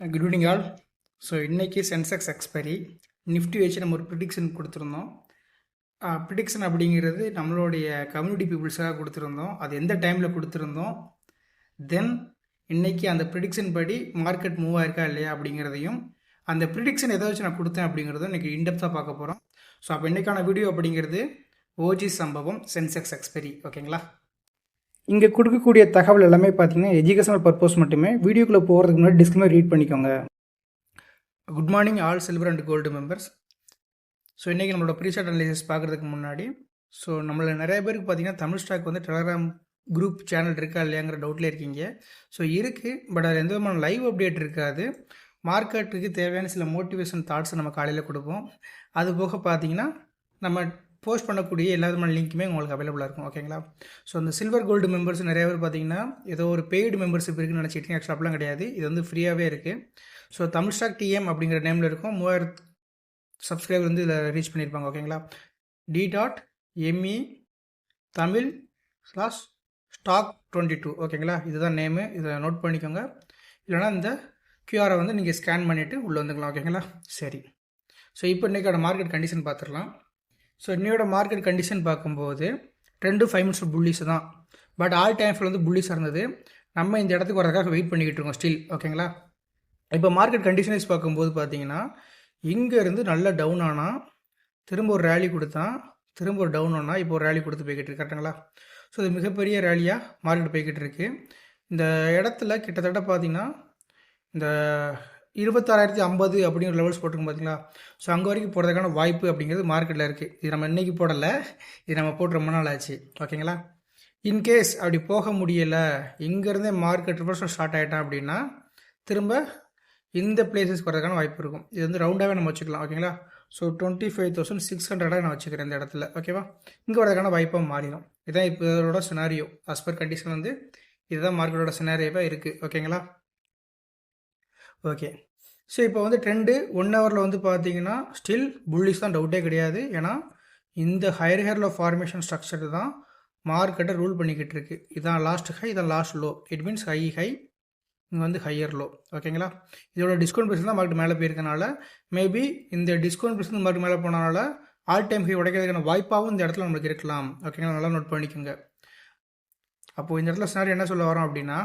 Good evening all so இன்றைக்கி Sensex expiry Nifty வச்சு நம்ம ஒரு ப்ரிடிக்ஷன் கொடுத்துருந்தோம். ப்ரிடிக்ஷன் அப்படிங்கிறது நம்மளுடைய கம்யூனிட்டி பீப்புள்ஸாக கொடுத்துருந்தோம். அது எந்த டைமில் கொடுத்துருந்தோம்? தென் இன்றைக்கி அந்த ப்ரிடிக்ஷன் படி மார்க்கெட் மூவ் ஆயிருக்கா இல்லையா அப்படிங்கிறதையும் அந்த ப்ரிடிக்ஷன் எதை வச்சு நான் கொடுத்தேன் அப்படிங்கிறதும் இன்றைக்கி இன்டெப்த்தாக பார்க்க போகிறோம் ஸோ அப்போ இன்றைக்கான வீடியோ அப்படிங்கிறது ஓஜி சம்பவம் சென்செக்ஸ் எக்ஸ்பெரி ஓகேங்களா இங்கே கொடுக்கக்கூடிய தகவல் எல்லாமே பார்த்தீங்கன்னா எஜுகேஷனல் பர்பஸ் மட்டுமே. வீடியோக்குள்ளே போகிறதுக்கு முன்னாடி டிஸ்கிளைமர் ரீட் பண்ணிக்கோங்க. Good morning all silver and gold members so இன்றைக்கி நம்மளோட ப்ரீசெட் அனலிசிஸ் பார்க்குறதுக்கு முன்னாடி ஸோ நம்மள நிறைய பேருக்கு பார்த்தீங்கன்னா தமிழ் ஸ்டாக் வந்து டெலகிராம் குரூப் சேனல் இருக்கா இல்லையாங்கிற டவுட்டில் இருக்கீங்க. ஸோ இருக்குது பட் அது எந்த விதமான லைவ் அப்டேட் இருக்காது. மார்க்கெட்டுக்கு தேவையான சில மோட்டிவேஷன் தாட்ஸை நம்ம காலையில் கொடுப்போம். அது போக பார்த்தீங்கன்னா நம்ம போஸ்ட் பண்ணக்கூடிய எல்லா விதமான லிங்க்குமே உங்களுக்கு அவைலபிளாக இருக்கும் ஓகேங்களா ஸோ அந்த சில்வர் கோல்டு மெம்பர்ஸ் நிறைய பேர் பார்த்தீங்கன்னா ஏதோ ஒரு பெய்டு மெம்பர்ஷிப் இருக்குன்னு நினச்சிட்டு ஆக்சுவலாக அப்படிலாம் கிடையாது. இது வந்து ஃப்ரீயாகவே இருக்குது ஸோ தமிழ் ஸ்டாக் டிஎம் அப்படிங்கிற நேமில் இருக்கும். மூவாயிரத்து சப்ஸ்கிரைபர் வந்து இதில் ரீச் பண்ணியிருப்பாங்க ஓகேங்களா T dot M E Tamil slash stock twenty two ஓகேங்களா இதுதான் நேமு இதை நோட் பண்ணிக்கோங்க. இல்லைனா இந்த கியூஆரை வந்து நீங்கள் ஸ்கேன் பண்ணிவிட்டு உள்ளே வந்துக்கலாம் ஓகேங்களா சரி. ஸோ இப்போ இன்றைக்கான மார்க்கெட் கண்டிஷன் பார்த்துடலாம். ஸோ இன்னையோட மார்க்கெட் கண்டிஷன் பார்க்கும்போது ரெண்டு ஃபைவ் மினிட்ஸ் புள்ளிஸ் தான். பட் ஆல் டைம்ஸில் வந்து புள்ளிஸாக இருந்தது. நம்ம இந்த இடத்துக்கு வரதுக்காக வெயிட் பண்ணிக்கிட்டு இருக்கோம் ஸ்டில் ஓகேங்களா இப்போ மார்க்கெட் கண்டிஷன்ஸ் பார்க்கும்போது பார்த்தீங்கன்னா இங்கேருந்து நல்லா டவுன் ஆனால் திரும்ப ஒரு ரேலி கொடுத்தா திரும்ப ஒரு டவுன் ஆனால் இப்போ ஒரு ரேலி கொடுத்து போய்கிட்டு இருக்கு கரெக்டுங்களா ஸோ இது மிகப்பெரிய ரேலியாக மார்க்கெட் போய்கிட்டு இருக்கு. இந்த இடத்துல கிட்டத்தட்ட பார்த்தீங்கன்னா இந்த இருபத்தாறாயிரத்தி ஐம்பது அப்படிங்கிற லெவல்ஸ் போட்டுருக்கோம் பார்த்தீங்களா ஸோ அங்கே வரைக்கும் போகிறதுக்கான வாய்ப்பு அப்படிங்கிறது மார்க்கெட்டில் இருக்குது இது நம்ம இன்றைக்கி போடலை. இது நம்ம போட்டு ரொம்ப நாள் ஆச்சு. ஓகேங்களா இன்கேஸ் அப்படி போக முடியலை இங்கேருந்தே மார்க்கெட் ரிவர்ஸும் ஸ்டார்ட் ஆகிட்டான் அப்படின்னா திரும்ப இந்த பிளேசஸ்க்கு வரதுக்கான வாய்ப்பு இருக்கும். இது வந்து ரவுண்டாகவே நம்ம வச்சுக்கலாம். ஓகேங்களா so twenty five thousand six ஹண்ட்ரடாக நான் வச்சுக்கிறேன் இந்த இடத்துல. ஓகேவா இங்கே வரதுக்கான வாய்ப்பாக மாறிடும். இதுதான் இப்போ இதோட சினாரியோ அஸ் பர் கண்டிஷன் வந்து இதுதான் மார்க்கெட்டோட சினாரியோவாக இருக்குது ஓகேங்களா ஓகே ஸோ இப்போ வந்து ட்ரெண்டு ஒன் ஹவரில் வந்து பார்த்தீங்கன்னா ஸ்டில் புள்ளிஸ் தான் டவுட்டே கிடையாது. ஏன்னா இந்த ஹையர் ஹேரில் ஃபார்மேஷன் ஸ்ட்ரக்சர் தான் மார்க்கெட்டை ரூல் பண்ணிக்கிட்டு இருக்கு. இதான் லாஸ்ட் ஹை இதான் last low it means high high இங்கே வந்து ஹையர் லோ ஓகேங்களா இதோட டிஸ்கவுண்ட் ப்ரைஸ் தான் மார்க்கெட் மேலே போயிருக்கனால மேபி இந்த டிஸ்கவுண்ட் ப்ரைஸ் வந்து மார்க்கெட் மேலே போனால ஆல் டைம் ஹை உடைக்கிறதுக்கான வாய்ப்பாகவும் இந்த இடத்துல நம்மளுக்கு இருக்கலாம். ஓகேங்களா நல்லா நோட் பண்ணிக்கோங்க. அப்போது இந்த இடத்துல சினாரி என்ன சொல்ல வரோம் அப்படின்னா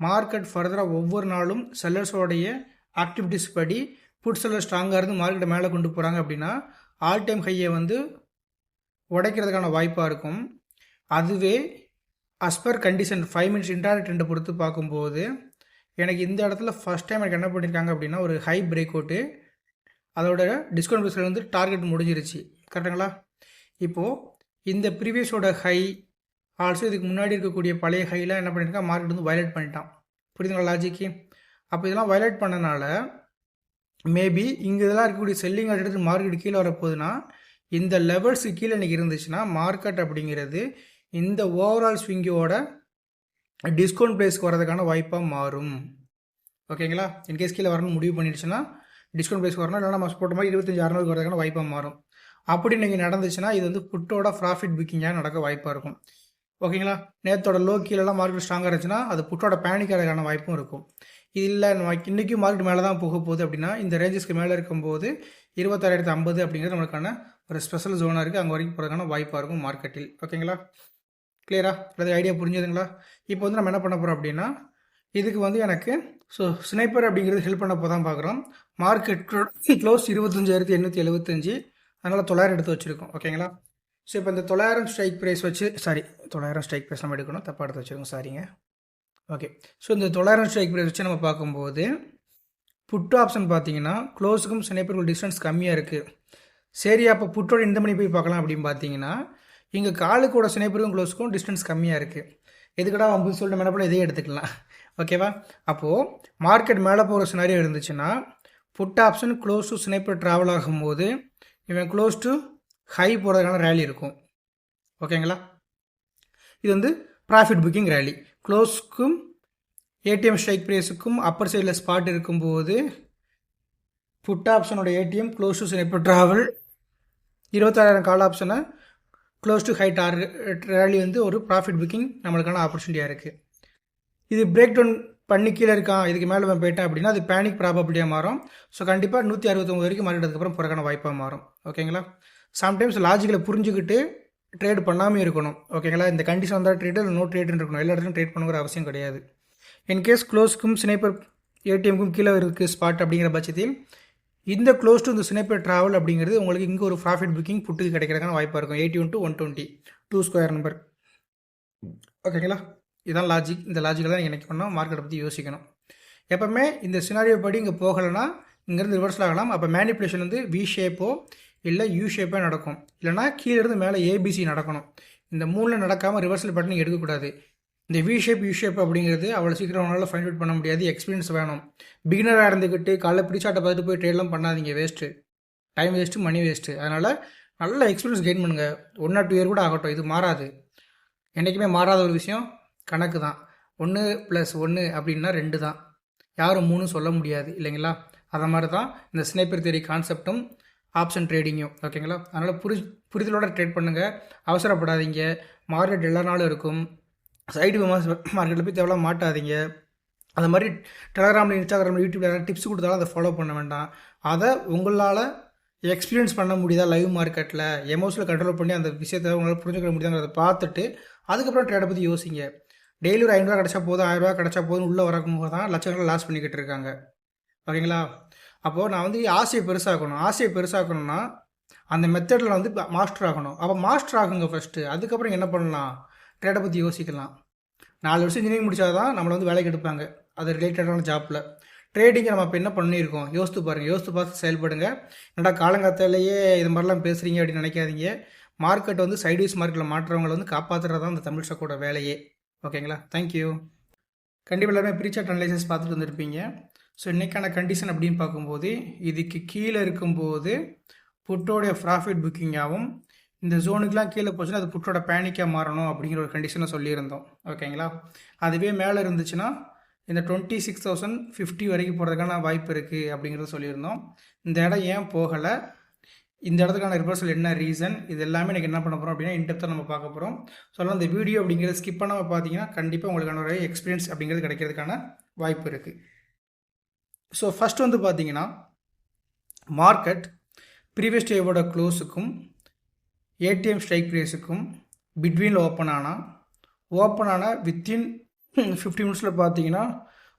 மார்க்கெட் ஃபர்தராக ஒவ்வொரு நாளும் செல்லர்ஸோடைய ஆக்டிவிட்டிஸ் படி புட் செல்லர் ஸ்ட்ராங்காக இருந்து மார்க்கெட்டை மேலே கொண்டு போகிறாங்க அப்படின்னா ஆல் டைம் ஹையை வந்து உடைக்கிறதுக்கான வாய்ப்பாக இருக்கும். அதுவே as per condition five minutes internet ட்ரெண்டை பொறுத்து பார்க்கும்போது எனக்கு இந்த இடத்துல ஃபஸ்ட் டைம் எனக்கு என்ன பண்ணியிருக்காங்க அப்படின்னா ஒரு ஹை பிரேக் அவுட்டு அதோட டிஸ்கவுண்ட் ப்ரைஸில் வந்து டார்கெட் முடிஞ்சிருச்சு. கரெக்டுங்களா இப்போது இந்த ப்ரீவியஸோட ஹை ஆல்சோ இதுக்கு முன்னாடி இருக்கக்கூடிய பழைய ஹைலாம் என்ன பண்ணியிருக்கான் மார்க்கெட் வந்து வயலேட் பண்ணிட்டான். புரியுதுங்களா லாஜிக்கு அப்போ இதெல்லாம் வயலேட் பண்ணனால மேபி இங்கே இதெல்லாம் இருக்கக்கூடிய செல்லிங் அடுத்து மார்க்கெட் கீழே வரப்போகுதுன்னா இந்த லெவல்ஸுக்கு கீழே இன்றைக்கி இருந்துச்சுன்னா மார்க்கெட் அப்படிங்கிறது இந்த ஓவரால் ஸ்விங்கோட டிஸ்கவுண்ட் ப்ரைஸ்க்கு வரதுக்கான வாய்ப்பாக மாறும். ஓகேங்களா இன்கேஸ் கீழே வரணும்னு முடிவு பண்ணிடுச்சுன்னா டிஸ்கவுண்ட் ப்ரைஸ் வரணும். இல்லைனா நம்ம போட்ட மாதிரி இருபத்தஞ்சி அறநூறுக்கு வரதுக்கான வாய்ப்பாக மாறும். அப்படி நீங்கள் நடந்துச்சுன்னா இது வந்து புட்டோட ப்ராஃபிட் புக்கிங்காக நடக்க வாய்ப்பாக இருக்கும். ஓகேங்களா? நேற்றோட லோ கீழெல்லாம் மார்க்கெட் ஸ்ட்ராங்காக இருந்துச்சுன்னா அது புட்டோட பேனிக் ஆகிறதுக்கான வாய்ப்பும் இருக்கும். இது இல்லை இன்றைக்கும் மார்க்கெட் மேலே தான் போக போகுது அப்படின்னா இந்த ரேஞ்சஸ்க்கு மேலே இருக்கும்போது இருபத்தாறாயிரத்து ஐம்பது அப்படிங்கிறது நம்மளுக்கான ஒரு ஸ்பெஷல் ஜோனாக இருக்குது அங்கே வரைக்கும் போகிறதுக்கான வாய்ப்பாக இருக்கும் மார்க்கெட்டில் ஓகேங்களா? கிளியரா அல்லது ஐடியா புரிஞ்சுதுங்களா? இப்போ வந்து நம்ம என்ன பண்ண போகிறோம் அப்படின்னா இதுக்கு வந்து எனக்கு ஸோ ஸ்னைப்பர் அப்படிங்கிறது ஹெல்ப் பண்ண தான் பார்க்குறோம் மார்க்கெட் க்ளோஸ் இருபத்தஞ்சாயிரத்தி எண்ணூற்றி எழுபத்தஞ்சு அதனால் தொள்ளாயிரம் எடுத்து வச்சுருக்கோம். ஓகேங்களா? ஸோ இப்போ இந்த தொள்ளாயிரம் ஸ்ட்ரைக் ப்ரைஸ் வச்சு சாரி தொள்ளாயிரம் ஸ்ட்ரைக் ப்ரைஸ் நம்ம எடுக்கணும். தப்பாக எடுத்து வச்சுருக்கோம். சாரிங்க ஓகே ஸோ இந்த தொள்ளாயிரம் ஸ்ட்ரைக் ப்ரைஸ் வச்சு நம்ம பார்க்கும்போது புட்டு ஆப்ஷன் பார்த்தீங்கன்னா க்ளோஸுக்கும் சினைப்பருக்கும் டிஸ்டன்ஸ் கம்மியாக இருக்குது சரி அப்போ புட்டோட இந்த மணி போய் பார்க்கலாம் அப்படின்னு பார்த்தீங்கன்னா இங்கே காலுக்கோட சினைப்பருக்கும் க்ளோஸுக்கும் டிஸ்டன்ஸ் கம்மியாக இருக்குது எதுக்கடா வம்பு சொல்லிட்டு மேலே போல இதே எடுத்துக்கலாம். ஓகேவா அப்போது மார்க்கெட் மேலே போகிற சினாரியோ இருந்துச்சுன்னா put option close to sniper travel ஆகும்போது இவன் க்ளோஸ் டு ஹை போகிறதுக்கான ரேலி இருக்கும். ஓகேங்களா இது வந்து ப்ராஃபிட் புக்கிங் ரேலி க்ளோஸ்க்கும் ஏடிஎம் ஸ்ட்ரைக் ப்ரைஸுக்கும் அப்பர் சைடில் ஸ்பாட் இருக்கும்போது put ஆப்ஷனோட ATM close to sniper travel இருபத்தாறாயிரம் call ஆப்ஷனை close to high target rally வந்து ஒரு ப்ராஃபிட் புக்கிங் நம்மளுக்கான ஆப்பர்ச்சுனிட்டியாக இருக்குது இது பிரேக் டவுன் பண்ணி கீழே இருக்கான் இதுக்கு மேலே நான் போயிட்டேன் அப்படின்னா அது பேனிக் ப்ராபபிலிட்டியாக மாறும். ஸோ கண்டிப்பாக நூற்றி அறுபத்தொம்பது வரைக்கும் மாறிட்டதுக்கப்புறம் பிறக்கான வாய்ப்பாக மாறும். ஓகேங்களா சம்டைம்ஸ் லாஜிக்கலை புரிஞ்சுக்கிட்டு ட்ரேட் பண்ணாமல் இருக்கணும். ஓகேங்களா இந்த கண்டிஷன் வந்தால் ட்ரேட் இல்லை நோ ட்ரேட்னு இருக்கணும். எல்லா இடத்துலையும் ட்ரேட் பண்ணுங்கிற அவசியம் கிடையாது. இன்கேஸ் க்ளோஸ்க்கும் ஸ்னைப்பர் ஏடிஎம்க்கும் கீழே இருக்குது ஸ்பாட் அப்படிங்கிற பட்சத்தில் இந்த க்ளோஸ் டு இந்த ஸ்னைப்பர் ட்ராவல் அப்படிங்கிறது உங்களுக்கு இங்கே ஒரு ப்ராஃபிட் புக்கிங் புட்டுக்கு கிடைக்கிறதுக்கான வாய்ப்பாக இருக்கும். Eighty one two one twenty two square number ஓகேங்களா இதான் லாஜிக் இந்த லாஜிக்கில் தான் எனக்கு பண்ணோம். மார்க்கெட்டை பற்றி யோசிக்கணும். எப்போவுமே இந்த சினாரியோ படி இங்கே போகலைன்னா இங்கேருந்து ரிவர்ஸில் ஆகலாம். அப்போ மேனிப்புலேஷன் வந்து வி ஷேப்போ இல்லை யூ ஷேப்பே நடக்கும். இல்லைனா கீழே இருந்து மேலே ஏபிசி நடக்கணும். இந்த மூணில் நடக்காமல் ரிவர்ஸில் பட்டன் எடுக்கக்கூடாது. இந்த வி ஷேப் யூ ஷேப் அப்படிங்கிறது அவ்வளோ சீக்கிரம் உங்களால் ஃபைண்ட் அவுட் பண்ண முடியாது. எக்ஸ்பீரியன்ஸ் வேணும். பிகினராக இருந்துக்கிட்டு காலைல பிடிச்சாட்டை பார்த்துட்டு போய் ட்ரேட்லாம் பண்ணாதீங்க. Waste time waste money waste அதனால் நல்ல எக்ஸ்பீரியன்ஸ் கெயின் பண்ணுங்கள் ஒன் ஆர் டூ இயர் கூட ஆகட்டும். இது மாறாது. என்றைக்குமே மாறாத ஒரு விஷயம் கணக்கு தான். ஒன்று ப்ளஸ் ஒன்று அப்படின்னா ரெண்டு தான். யாரும் மூணு சொல்ல முடியாது. இல்லைங்களா? அதை மாதிரி தான் இந்த ஸ்னேப்பர் தேரி கான்செப்டும் ஆப்ஷன் ட்ரேடிங்கும் ஓகேங்களா அதனால் புரி புரிதலோட ட்ரேட் பண்ணுங்கள் அவசரப்படாதீங்க. மார்க்கெட் எல்லா நாளும் இருக்கும். சைடு மார்க்கெட்டில் போய் தேவையில்லாம் மாட்டாதீங்க. அந்த மாதிரி டெலகிராமில் இன்ஸ்டாகிராமில் யூடியூப்ல யாராவது டிப்ஸ் கொடுத்தாலும் அதை ஃபாலோ பண்ண வேண்டாம். அதை உங்களால் எக்ஸ்பீரியன்ஸ் பண்ண முடியுதா லைவ் மார்க்கெட்டில் எமோஷனில் கண்ட்ரோல் பண்ணி அந்த விஷயத்தை உங்களால் புரிஞ்சுக்க முடியுதாங்கிறத பார்த்துட்டு அதுக்கப்புறம் ட்ரேடை பற்றி யோசிங்க. டெய்லி ஒரு ஐநூறுரூவா கிடச்சா போதும் ஆயிரரூவா கிடச்சா போதும் உள்ளே வரக்கும் போது தான் லட்சக்கணக்கில் லாஸ் பண்ணிக்கிட்டு இருக்காங்க. ஓகேங்களா அப்போது நான் வந்து ஆசையை பெருசாக்கணும். ஆசையை பெருசாக்கணும்னா அந்த மெத்தடில் வந்து மாஸ்டர் ஆகணும். அப்போ மாஸ்டர் ஆகுங்க ஃபஸ்ட்டு அதுக்கப்புறம் என்ன பண்ணலாம்? ட்ரேடை பற்றி யோசிக்கலாம். நாலு வருஷம் இன்ஜினியரிங் முடித்தால் தான் நம்மளை வந்து வேலைக்கு எடுப்பாங்க. அது ரிலேட்டடான ஜாப்பில் ட்ரேடிங்கை நம்ம இப்போ என்ன பண்ணியிருக்கோம்? யோசித்து பாருங்கள் யோசித்து பார்த்து செயல்படுங்க. என்னடா காலங்காத்தாலேயே இது மாதிரிலாம் பேசுகிறீங்க அப்படின்னு நினைக்காதீங்க. மார்க்கெட் வந்து சைடிஸ் மார்க்கெட்டில் மாற்றுறவங்களை வந்து காப்பாற்றுறது தான் அந்த தமிழ் சக்கோட வேலையே. ஓகேங்களா தேங்க்யூ கண்டிப்பாக எல்லாருமே ப்ரீசார்ட் அனலைசஸ் பார்த்துட்டு வந்திருப்பீங்க. ஸோ இன்றைக்கான கண்டிஷன் அப்படின்னு பார்க்கும்போது இதுக்கு கீழே இருக்கும்போது புட்டோடைய ப்ராஃபிட் புக்கிங்காகவும் இந்த ஜோனுக்கெலாம் கீழே போச்சுன்னா அது புட்டோட பேனிக்காக மாறணும் அப்படிங்கிற ஒரு கண்டிஷனை சொல்லியிருந்தோம். ஓகேங்களா அதுவே மேலே இருந்துச்சுன்னா இந்த டுவெண்ட்டி சிக்ஸ் தௌசண்ட் ஃபிஃப்டி வரைக்கும் போகிறதுக்கான வாய்ப்பு இருக்குது அப்படிங்கிறத சொல்லியிருந்தோம். இந்த இடம் ஏன் போகலை? இந்த இடத்துக்கான ரிவர்சல் என்ன ரீசன் இது எல்லாமே எனக்கு என்ன பண்ண போகிறோம் அப்படின்னா இன்டெப்த்தாக நம்ம பார்க்க போகிறோம் சொல்லலாம் இந்த வீடியோ அப்படிங்கிறத ஸ்கிப் பண்ணாமல் பார்த்தீங்கன்னா கண்டிப்பாக உங்களுக்கான ஒரு எக்ஸ்பீரியன்ஸ் அப்படிங்கிறது கிடைக்கிறதுக்கான வாய்ப்பு இருக்குது ஸோ ஃபஸ்ட் வந்து பார்த்தீங்கன்னா மார்க்கெட் ப்ரீவியஸ் டேவோட க்ளோஸுக்கும் ஏடிஎம் ஸ்ட்ரைக் ப்ரைஸுக்கும் பிட்வீனில் ஓப்பன் ஆனால் ஓப்பன் ஆனால் வித்தின் ஃபிஃப்டி மினிட்ஸில் பார்த்தீங்கன்னா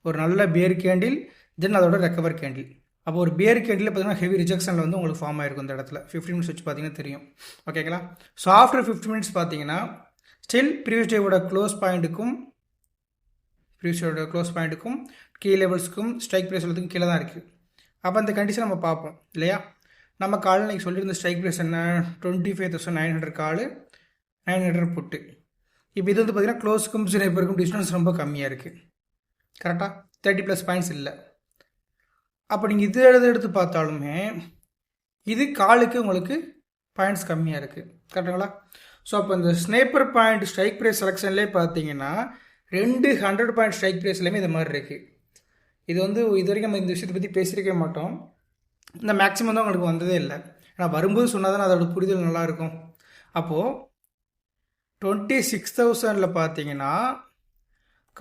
ஒரு நல்ல பேர் கேண்டில் தென் அதோட ரெக்கவர் கேண்டில் அப்போ ஒரு பேர் கேண்டில் பார்த்தீங்கன்னா ஹெவி ரிஜெக்ஷனில் வந்து உங்களுக்கு ஃபார்ம் ஆயிருக்கும் இந்த இடத்துல. ஃபிஃப்டி மினிட்ஸ் வச்சு பார்த்தீங்கன்னா தெரியும். ஓகேங்களா ஸோ ஆஃப்டர் ஃபிஃப்டி மினிட்ஸ் பார்த்தீங்கன்னா ஸ்டில் ப்ரீவியஸ் டேவோட க்ளோஸ் பாயிண்ட்டுக்கும் ப்ரீவியஸ் க்ளோஸ் பாயிண்ட்டுக்கும் கீ லெவல்ஸுக்கும் ஸ்ட்ரைக் ப்ரைஸ் உள்ளதுக்கும் கீழே தான் இருக்குது அப்போ அந்த கண்டிஷன் நம்ம பார்ப்போம் இல்லையா? நம்ம கால் இன்றைக்கி சொல்லியிருந்த ஸ்ட்ரைக் ப்ரைஸ் என்ன? Twenty five thousand nine hundred call nine hundred put இப்போ இது வந்து பார்த்திங்கன்னா க்ளோஸுக்கும் ஸ்னைப்பருக்கும் டிஸ்டன்ஸ் ரொம்ப கம்மியாக இருக்குது கரெக்டாக தேர்ட்டி ப்ளஸ் பாயிண்ட்ஸ் இல்லை. அப்போ நீங்கள் இது எடுத்து எடுத்து பார்த்தாலுமே இது காலுக்கு உங்களுக்கு பாயிண்ட்ஸ் கம்மியாக இருக்குது கரெக்டுங்களா ஸோ அப்போ இந்த ஸ்னைப்பர் பாயிண்ட் ஸ்ட்ரைக் ப்ரைஸ் செலெக்ஷன்லேயே பார்த்தீங்கன்னா ரெண்டு ஹண்ட்ரட் பாயிண்ட் ஸ்ட்ரைக் ப்ரைஸ்லேயுமே இது மாதிரி இருக்குது இது வந்து இது வரைக்கும் நம்ம இந்த விஷயத்தை பற்றி பேசியிருக்க மாட்டோம். இந்த மேக்ஸிமம் தான் உங்களுக்கு வந்ததே இல்லை. ஏன்னா வரும்போது சொன்னால் தானே அதோட புரிதல் நல்லாயிருக்கும் அப்போது டுவெண்ட்டி சிக்ஸ் தௌசண்டில் பார்த்தீங்கன்னா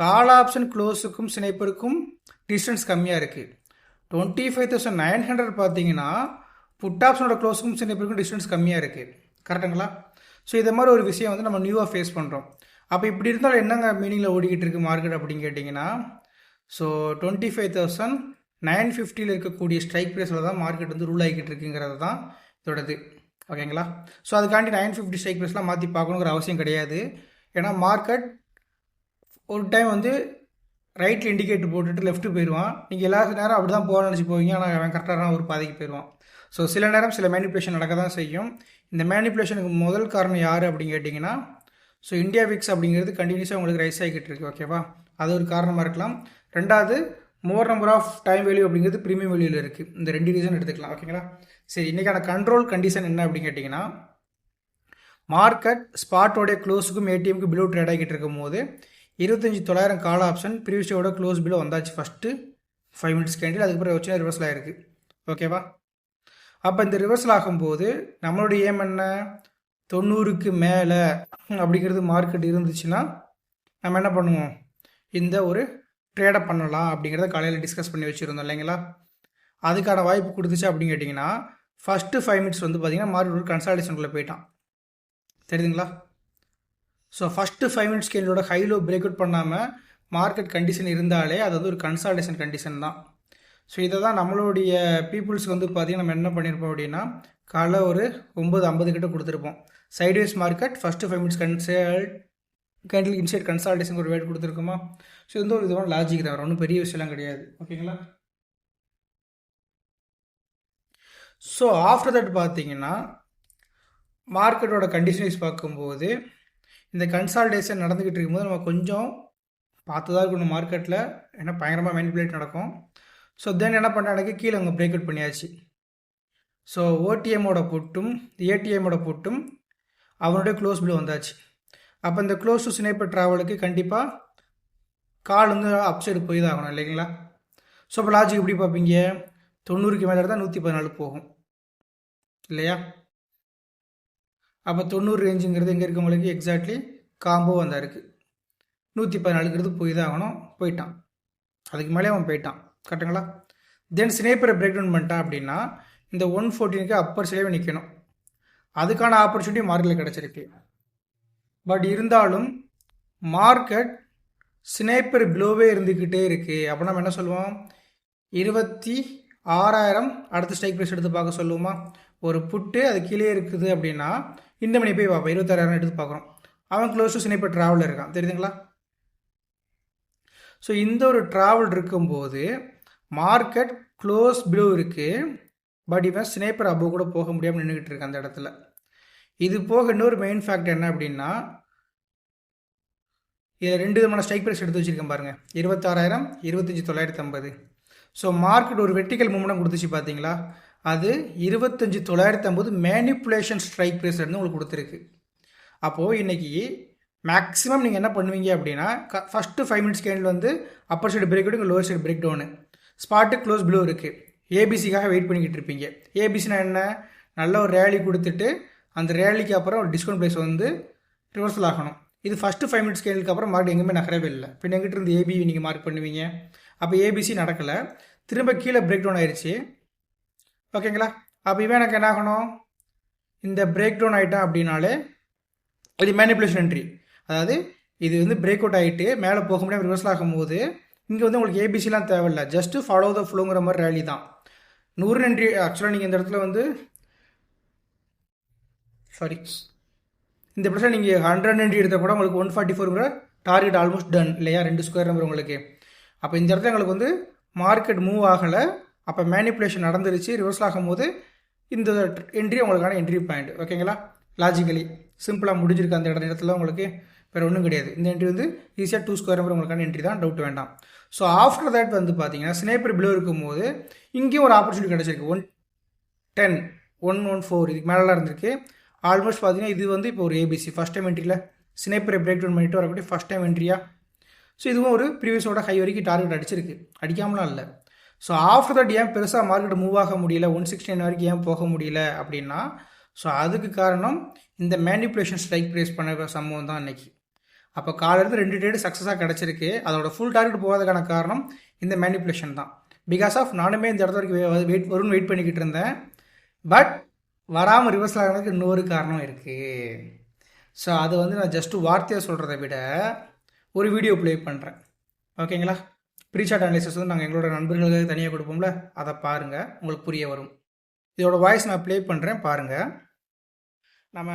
கால் ஆப்ஷன் க்ளோஸுக்கும் ஸ்னைப்பருக்கும் டிஸ்டன்ஸ் கம்மியாக இருக்குது twenty five thousand nine hundred பார்த்தீங்கன்னா புட் ஆப்ஷனோட க்ளோஸுக்கும் ஸ்னைப்பருக்கும் டிஸ்டன்ஸ் கம்மியாக இருக்குது கரெக்டுங்களா ஸோ இதை மாதிரி ஒரு விஷயம் வந்து நம்ம நியூவாக ஃபேஸ் பண்ணுறோம் அப்போ இப்படி இருந்தாலும் என்னங்க மீனிங்கில் ஓடிக்கிட்டு இருக்குது மார்க்கெட் அப்படின்னு கேட்டிங்கன்னா so twenty five thousand nine ஃபிஃப்டியில் இருக்கக்கூடிய ஸ்ட்ரைக் ப்ரைஸில் தான் மார்க்கெட் வந்து ரூல் ஆகிக்கிட்டு இருக்குங்கிறது தான் இதோடது ஓகேங்களா ஸோ அதுக்காண்டி நைன் ஃபிஃப்டி ஸ்ட்ரைக் ப்ரைஸ்லாம் மாற்றி பார்க்கணுங்கிற அவசியம் கிடையாது. ஏன்னா மார்க்கெட் ஒரு டைம் வந்து ரைட்டில் இண்டிகேட்டர் போட்டுட்டு லெஃப்ட்டு போயிடுவான் நீங்கள் எல்லா நேரம் அப்படி தான் போக நினச்சி போவீங்க. ஆனால் அவன் கரெக்டாக ஒரு பாதைக்கு போயிடுவான் ஸோ சில நேரம் சில மேனிப்புலேஷன் நடக்க தான் செய்யும். இந்த மேனிப்புலேஷனுக்கு முதல் காரணம் யார் அப்படின்னு கேட்டிங்கன்னா ஸோ இந்தியா விக்ஸ் அப்படிங்கிறது கண்டினியூஸாக உங்களுக்கு ரைஸ் ஆகிக்கிட்டு இருக்கு ஓகேவா அது ஒரு காரணமாக இருக்கலாம். ரெண்டாவது more number of time value அப்படிங்கிறது ப்ரீமியம் வேல்யூவில் இருக்குது இந்த ரெண்டு ரீசன் எடுத்துக்கலாம் ஓகேங்களா சரி இன்றைக்கான கண்ட்ரோல் கண்டிஷன் என்ன அப்படின்னு கேட்டிங்கன்னா மார்க்கெட் ஸ்பாட்டோடைய க்ளோஸுக்கும் ஏடிஎம்க்கு பிலோ ட்ரேட் ஆகிட்டு இருக்கும் போது இருபத்தஞ்சி தொள்ளாயிரம் கால் ஆப்ஷன் ப்ரீவியஸோட க்ளோஸ் பிலோ வந்தாச்சு. ஃபஸ்ட்டு ஃபைவ் மினிட்ஸ் கேண்டில் அதுக்கப்புறம் வச்சு ரிவர்ஸில் ஆகிருக்கு ஓகேவா அப்போ இந்த ரிவர்சல் ஆகும்போது நம்மளுடைய ஏம் என்ன? தொண்ணூறுக்கு மேலே அப்படிங்கிறது மார்க்கெட் இருந்துச்சுன்னா நம்ம என்ன பண்ணுவோம்? இந்த ஒரு ட்ரேடை பண்ணலாம் அப்படிங்கிறத காலையில் டிஸ்கஸ் பண்ணி வச்சுருந்தோம் இல்லைங்களா? அதுக்கான வாய்ப்பு கொடுத்துச்சு அப்படின்னு கேட்டிங்கன்னா ஃபஸ்ட்டு ஃபைவ் மினிட்ஸ் வந்து பார்த்தீங்கன்னா மார்க்கெட் ஒரு கன்சால்டேஷனுக்குள்ளே போயிட்டான். தெரியுதுங்களா? ஸோ ஃபஸ்ட்டு ஃபைவ் மினிட்ஸ் என்னோட ஹைலோ பிரேக் அவுட் பண்ணாமல் மார்க்கெட் கண்டிஷன் இருந்தாலே அது வந்து ஒரு கன்சால்டேஷன் கண்டிஷன் தான். ஸோ இதை தான் நம்மளுடைய பீப்புள்ஸ்க்கு வந்து பார்த்திங்கன்னா நம்ம என்ன பண்ணியிருப்போம் அப்படின்னா காலை ஒரு ஒம்பது ஐம்பது கிட்ட கொடுத்துருப்போம். Sideways market first five minutes consult candle inside consolidation ஒரு வேட் கொடுத்துருக்குமா? ஸோ இந்த ஒரு விதமான லாஜிக் தான். ஒன்றும் பெரிய விஷயம்லாம் கிடையாது. ஓகேங்களா ஸோ ஆஃப்டர் தட் பார்த்தீங்கன்னா மார்க்கெட்டோட கண்டிஷன்ஸ் பார்க்கும்போது இந்த கன்சால்டேஷன் நடந்துக்கிட்டு இருக்கும்போது நம்ம கொஞ்சம் பார்த்து தான் இருக்கணும் மார்க்கெட்டில் ஏன்னா பயங்கரமாக மேனிப்புலேட் நடக்கும். ஸோ தென் என்ன பண்ணுறாங்க கீழே அவங்க பிரேக் அவுட் பண்ணியாச்சு ஸோ ஓடிஎம்மோட புட்டும் ஏடிஎம்மோட புட்டும் அவனுடைய க்ளோஸ் ப்ளூ வந்தாச்சு. அப்போ இந்த க்ளோஸ் டு சினைப்பர் ட்ராவலுக்கு கண்டிப்பாக கால் வந்து அப் சைடு போய் தான் ஆகணும் இல்லைங்களா? ஸோ இப்போ லாஜிக் எப்படி பார்ப்பீங்க? தொண்ணூறுக்கு மேலே தான் நூற்றி பதினாலு போகும். இல்லையா? அப்போ தொண்ணூறு ரேஞ்சுங்கிறது எங்கே இருக்கவங்களுக்கு எக்ஸாக்ட்லி காம்போ வந்தா இருக்குது நூற்றி பதினாலுங்கிறது போய் தான் ஆகணும் போயிட்டான். அதுக்கு மேலே அவன் போயிட்டான். கரெக்டுங்களா? தென் ஸ்னேப்பரை பிரேக் டவுன் பண்ணிட்டான் அப்படின்னா இந்த ஒன் ஃபோர்டீனுக்கு அப்பர் சிலைவை நிற்கணும் அதுக்கான ஆப்பர்ச்சுனிட்டி மார்க்கெட்டில் கிடச்சிருக்கு. பட் இருந்தாலும் மார்க்கெட் ஸ்னேப்பர் ப்ளோவே இருந்துக்கிட்டே இருக்குது அப்போ நம்ம என்ன சொல்லுவோம்? இருபத்தி ஆறாயிரம் அடுத்த ஸ்ட்ரைக் ப்ரைஸ் எடுத்து பார்க்க சொல்லுவோமா? ஒரு புட்டு அது கீழே இருக்குது அப்படின்னா இந்த மணி போய் பார்ப்போம். இருபத்தாறாயிரம் எடுத்து பார்க்குறோம். அவன் க்ளோஸ் டு ஸ்னேப்பர் ட்ராவலில் இருக்கான். தெரியுதுங்களா? ஸோ இந்த ஒரு ட்ராவல் இருக்கும்போது மார்க்கெட் க்ளோஸ் ப்ளூ இருக்குது பட் இவன் ஸ்னேப்பர் அபோவ் கூட போக முடியாமல் நின்றுக்கிட்டு இருக்கு அந்த இடத்துல. இது போக இன்னொரு மெயின் ஃபேக்ட் என்ன அப்படின்னா இதில் ரெண்டு விதமான ஸ்ட்ரைக் ப்ரைஸ் எடுத்து வச்சுருக்கேன் பாருங்கள் இருபத்தாறாயிரம் இருபத்தஞ்சி தொள்ளாயிரத்தி ஐம்பது ஸோ மார்க்கெட் ஒரு வெர்டிக்கல் மூமெண்ட் கொடுத்துச்சு பார்த்தீங்களா அது இருபத்தஞ்சி தொள்ளாயிரத்தி ஐம்பது மேனிப்புலேஷன் ஸ்ட்ரைக் ப்ரைஸ் இருந்து உங்களுக்கு கொடுத்துருக்கு. அப்போது இன்றைக்கி மேக்ஸிமம் நீங்கள் என்ன பண்ணுவீங்க அப்படின்னா க ஃபஸ்ட்டு ஃபைவ் மினிட்ஸ் கேண்டில் வந்து upper side break out lower side break down spot close below இருக்குது ஏபிசிக்காக வெயிட் பண்ணிக்கிட்டு இருப்பீங்க. ஏபிசினா என்ன? நல்ல ஒரு ரேலி கொடுத்துட்டு அந்த ரேலிக்கு அப்புறம் ஒரு டிஸ்கவுண்ட் ப்ரைஸ் வந்து ரிவர்சல் ஆகணும். இது ஃபஸ்ட்டு ஃபைவ் மினிட்ஸ் கேள்விக்கு அப்புறம் மார்க் எங்கேயுமே நகரவே இல்லை. பின் எங்கிட்ட இருந்து ஏபி நீங்கள் மார்க் பண்ணுவீங்க. அப்போ ஏபிசி நடக்கலை. திரும்ப கீழே பிரேக் டவுன் ஆயிடுச்சு ஓகேங்களா அப்போ இவன் எனக்கு என்ன ஆகணும்? இந்த பிரேக் டவுன் ஆகிட்டான் அப்படின்னாலே இது மேனிப்புலேஷன் என்ட்ரி அதாவது இது வந்து பிரேக் அவுட் ஆகிட்டு மேலே போக முடியாமல் ரிவர்சல் ஆகும்போது இங்கே வந்து உங்களுக்கு ஏபிசிலாம் தேவையில்லை. ஜஸ்ட்டு ஃபாலோ த ஃப்ளோங்கிற மாதிரி ரேலி தான். நூறு நன்றி. ஆக்சுவலாக நீங்கள் இந்த இடத்துல வந்து சாரி இந்த இடத்துல நீங்கள் ஹண்ட்ரட் நன்றி எடுத்தால் கூட உங்களுக்கு ஒன் ஃபார்ட்டி ஃபோருங்கிற டார்கெட் ஆல்மோஸ்ட் டன் இல்லையா? ரெண்டு ஸ்கொயர் நம்பர் உங்களுக்கு. அப்போ இந்த இடத்துல எங்களுக்கு வந்து மார்க்கெட் மூவ் ஆகலை. அப்போ மேனிப்புலேஷன் நடந்துருச்சு. ரிவர்ஸ் ஆகும்போது இந்த என்ட்ரி உங்களுக்கான என்ட்ரி பாயிண்ட் ஓகேங்களா லாஜிக்கலி சிம்பிளாக முடிஞ்சிருக்கு அந்த இடத்துல உங்களுக்கு வேறு ஒன்றும் கிடையாது. இந்த என்ட்ரி வந்து ஈஸியாக டூ ஸ்கொயர் நம்பர் உங்களுக்கான என்ட்ரி தான். டவுட் வேண்டாம். ஸோ ஆஃப்டர் தட் வந்து பார்த்தீங்கன்னா ஸ்னேப்பர் பிலோ இருக்கும்போது இங்கேயும் ஒரு ஆப்பர்ச்சுனிட்டி கிடச்சிருக்கு. One ten one one four இதுக்கு மேலெலாம் இருந்திருக்கு. ஆல்மோஸ்ட் பார்த்தீங்கன்னா இது வந்து இப்போ ஒரு ஏபிசி ஃபஸ்ட் டைம் என்ட்ரியில் ஸ்னேப்பரை பிரேக் டவுன் பண்ணிட்டு வரக்கூடிய ஃபஸ்ட் டைம் என்ட்ரியா ஸோ இதுவும் ஒரு ப்ரீவியஸோட ஹை வரைக்கும் டார்கெட் அடிச்சிருக்கு. அடிக்காமலாம் இல்லை. ஸோ ஆஃப்டர் தட் ஏன் பெருசாக மார்க்கெட் மூவ் ஆக முடியல? ஒன் சிக்ஸ்டி நைன் வரைக்கும் ஏன் போக முடியல? அப்படின்னா ஸோ அதுக்கு காரணம் இந்த மேனிப்புலேஷன் ஸ்ட்ரைக் ப்ரேஸ் பண்ண சம்பவம் தான் இன்றைக்கி அப்போ காலையிலேருந்து ரெண்டு ட்ரேடு சக்ஸஸாக கிடச்சிருக்கு. அதோட ஃபுல் டார்கெட் போகாததுக்கான காரணம் இந்த மேனிப்புலேஷன் தான். பிகாஸ் ஆஃப் நானுமே இந்த இடத்த வரைக்கும் வெயிட் வரும்னு வெயிட் பண்ணிக்கிட்டு இருந்தேன். பட் வராமல் ரிவர்ஸ் ஆகிறதுக்கு இன்னொரு காரணம் இருக்குது ஸோ அது வந்து நான் ஜஸ்ட்டு வார்த்தையாக சொல்கிறத விட ஒரு வீடியோ ப்ளே பண்ணுறேன் ஓகேங்களா ப்ரீசார்ட் அனாலிசிஸ் வந்து நாங்கள் எங்களோட நண்பர்களுக்கு தனியாக கொடுப்போம்ல? அதை பாருங்கள் உங்களுக்கு புரிய வரும். இதோட வாய்ஸ் நான் ப்ளே பண்ணுறேன் பாருங்கள் நம்ம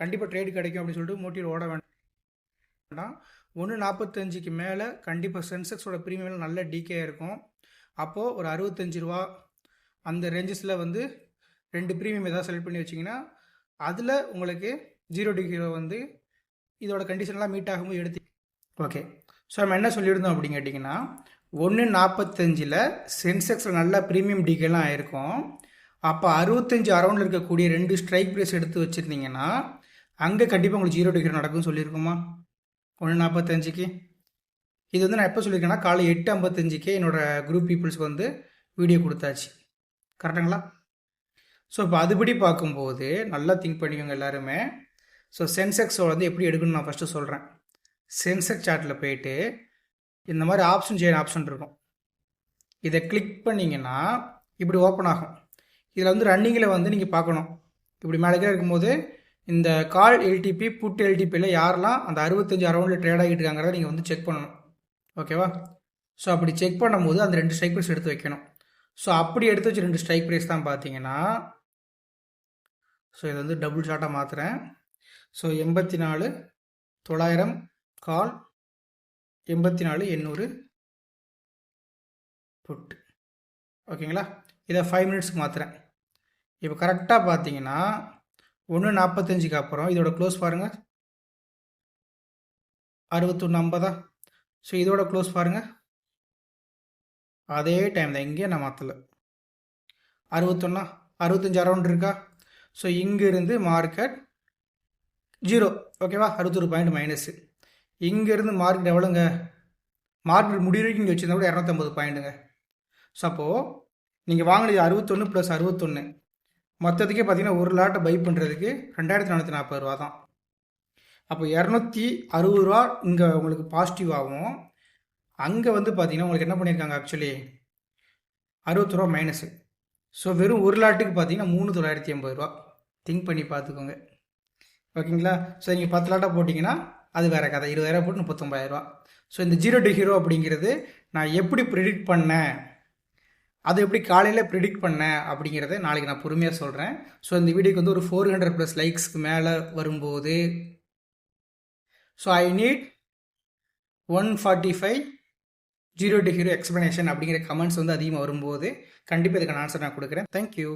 கண்டிப்பாக ட்ரேடு கிடைக்கும் அப்படின்னு சொல்லிட்டு மோட்டிவ் ஓட வேண்டாம் ஒன்று நாற்பத்தஞ்சுக்கு மேலே கண்டிப்பாக சென்செக்ஸோட ப்ரீமியம் நல்ல டிகே இருக்கும். அப்போது ஒரு அறுபத்தஞ்சு ரூபா அந்த ரேஞ்சஸில் வந்து ரெண்டு ப்ரீமியம் ஏதாவது செலக்ட் பண்ணி வச்சிங்கன்னா அதில் உங்களுக்கு ஜீரோ டிகிரி வந்து இதோட கண்டிஷன்லாம் மீட் ஆகும்போது எடுத்து ஓகே ஸோ நம்ம என்ன சொல்லியிருந்தோம் அப்படின்னு கேட்டிங்கன்னா ஒன்று நாற்பத்தஞ்சில் சென்செக்ஸில் நல்ல ப்ரீமியம் டிகேலாம் ஆயிருக்கும் அப்போ அறுபத்தஞ்சு அரௌண்டில் இருக்கக்கூடிய ரெண்டு ஸ்ட்ரைக் ப்ரைஸ் எடுத்து வச்சுருந்தீங்கன்னா அங்கே கண்டிப்பாக உங்களுக்கு ஜீரோ டிகிரி நடக்கும்னு சொல்லியிருக்குமா? ஒன்று நாற்பத்தஞ்சுக்கு இது வந்து நான் எப்போ சொல்லியிருக்கேன்னா காலை எட்டு ஐம்பத்தஞ்சுக்கு என்னோடய குரூப் பீப்புள்ஸ்க்கு வந்து வீடியோ கொடுத்தாச்சு. கரெக்டுங்களா? ஸோ இப்போ அதுபடி பார்க்கும்போது நல்லா திங்க் பண்ணிக்கோங்க எல்லாருமே. ஸோ சென்செக்ஸோட வந்து எப்படி எடுக்கணும்னு நான் ஃபஸ்ட்டு சொல்கிறேன் சென்செக்ஸ் சார்ட்டில் போயிட்டு இந்த மாதிரி ஆப்ஷன் செயின் ஆப்ஷன் இருக்கும். இதை கிளிக் பண்ணிங்கன்னா இப்படி ஓப்பன் ஆகும். இதில் வந்து ரன்னிங்கில் வந்து நீங்கள் பார்க்கணும். இப்படி மேலே இருக்கும்போது இந்த கால் எல்டிபி புட் எல்டிபியில் யாரெல்லாம் அந்த அறுபத்தஞ்சு அரௌண்டில் ட்ரேட் ஆகிட்டு இருக்காங்கிறத நீங்கள் வந்து செக் பண்ணணும். ஓகேவா ஸோ அப்படி செக் பண்ணும்போது அந்த ரெண்டு ஸ்ட்ரைக் ப்ரைஸ் எடுத்து வைக்கணும். ஸோ அப்படி எடுத்து வச்சு ரெண்டு ஸ்ட்ரைக் ப்ரைஸ் தான் பார்த்தீங்கன்னா ஸோ இதை வந்து டபுள் ஷாட்டாக மாற்றுறேன் ஸோ எண்பத்தி நாலு தொள்ளாயிரம் கால் எண்பத்தி நாலு எண்ணூறு புட். ஓகேங்களா இதை ஃபைவ் மினிட்ஸ்க்கு மாற்றுறேன் இப்போ கரெக்டாக பார்த்தீங்கன்னா ஒன்று நாற்பத்தஞ்சுக்கு அப்புறம். இதோட க்ளோஸ் பாருங்கள் அறுபத்தொன்று ஐம்பதா? ஸோ இதோட க்ளோஸ் பாருங்கள் அதே டைம் தான். இங்கே நான் மாற்றலை அறுபத்தொன்னா? அறுபத்தஞ்சு அரௌண்ட் இருக்கா? ஸோ இங்கேருந்து மார்க்கெட் ஜீரோ ஓகேவா அறுபத்தொரு பாயிண்ட் மைனஸு இங்கேருந்து மார்க்கெட் எவ்வளோங்க மார்க்கெட் முடிவு வரைக்கும் இங்கே வச்சுருந்தா கூட இரநூத்தம்பது பாயிண்ட்டுங்க ஸோ அப்போது நீங்கள் வாங்கினது அறுபத்தொன்று ப்ளஸ் அறுபத்தொன்று மொத்தத்துக்கே பார்த்தீங்கன்னா ஒரு லாட்டை பை பண்ணுறதுக்கு ரெண்டாயிரத்தி நானூற்றி நாற்பது ரூபா தான் அப்போ இரநூத்தி அறுபது ரூபா இங்கே உங்களுக்கு பாசிட்டிவ் ஆகும். அங்கே வந்து பார்த்தீங்கன்னா உங்களுக்கு என்ன பண்ணியிருக்காங்க ஆக்சுவலி அறுபத்தி ரூபா மைனஸு ஸோ வெறும் ஒரு லாட்டுக்கு பார்த்தீங்கன்னா மூணு தொள்ளாயிரத்தி ஐம்பது ரூபா. திங்க் பண்ணி பார்த்துக்கோங்க. ஓகேங்களா ஸோ நீங்கள் பத்து லாட்டாக போட்டிங்கன்னா அது வேறு கதை. இருபதாயிரம் போட்டு முப்பத்தொம்பதாயிரரூவா ஸோ இந்த ஜீரோ டு ஹீரோ அப்படிங்கிறது நான் எப்படி ப்ரிடிக்ட் பண்ணேன்? அது எப்படி காலையில் ப்ரிடிக்ட் பண்ணேன் அப்படிங்கிறத நாளைக்கு நான் பொறுமையாக சொல்கிறேன் ஸோ இந்த வீடியோக்கு வந்து ஒரு ஃபோர் ஹண்ட்ரட் ப்ளஸ் லைக்ஸ்க்கு மேலே வரும்போது so I need one forty five zero to hero explanation அப்படிங்கிற கமெண்ட்ஸ் வந்து அதிகமாக வரும்போது கண்டிப்பாக இதுக்கான ஆன்சர் நான் கொடுக்குறேன். தேங்க்யூ